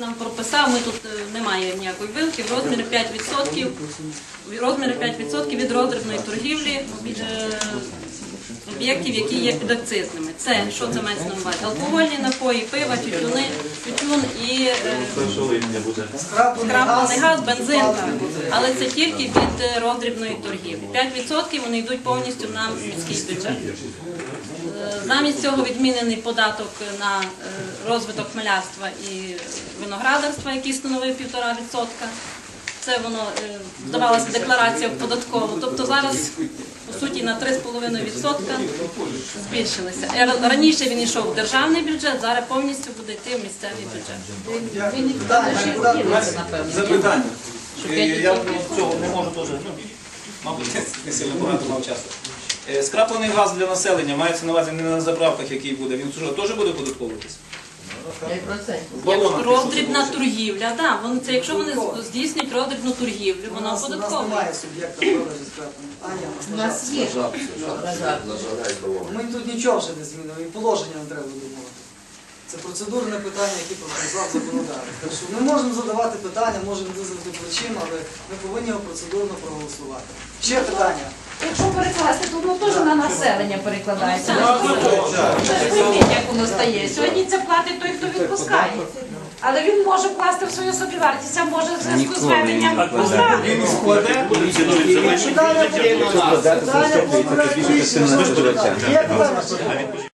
Нам прописав, ми тут е, немає ніякої вилки, в розмірі 5%, в розмірі 5% від роздрібної торгівлі е, об'єктів, які є підакцизними. Це що це мається на увазі? Алкогольні напої, пива, тютюни, тютюн і е, скраплений газ, бензин. Але це тільки від роздрібної торгівлі. 5% вони йдуть повністю на міський бюджет. Замість цього відмінений податок на розвиток хмелярства і виноградарства, який становив 1,5%. Це воно е, здавалося декларація в податкову. Тобто зараз, по суті, на 3,5% збільшилися. Е, Раніше він йшов в державний бюджет, зараз повністю буде йти в місцевий бюджет. Запитання. Е, Я ну, цього не можу теж, ну, мабуть, не сильно багато мав часу. Е, Скраплений газ для населення мається на увазі не на заправках, який буде. Він теж буде податковуватися? Роздрібна торгівля, так, вони це якщо вони здійснюють роздрібну торгівлю, воно нас, у нас немає суб'єкта продажу скраплених. А, у нас, є. Ми тут нічого вже не змінили, і положення не треба думати. Це процедурне питання, яке пропонував законодавець. Так що ми можемо задавати питання, можемо визвати плечима, але ми повинні його процедурно проголосувати. Ще питання. Якщо перекласти, то воно теж на населення перекладається. Це ж пойміть, як воно стає. Сьогодні це платить той, хто відпускає. Але він може вкласти в свою собівартість, а може в зв'язку з введенням поставити. Він складе, рішення. Є питання?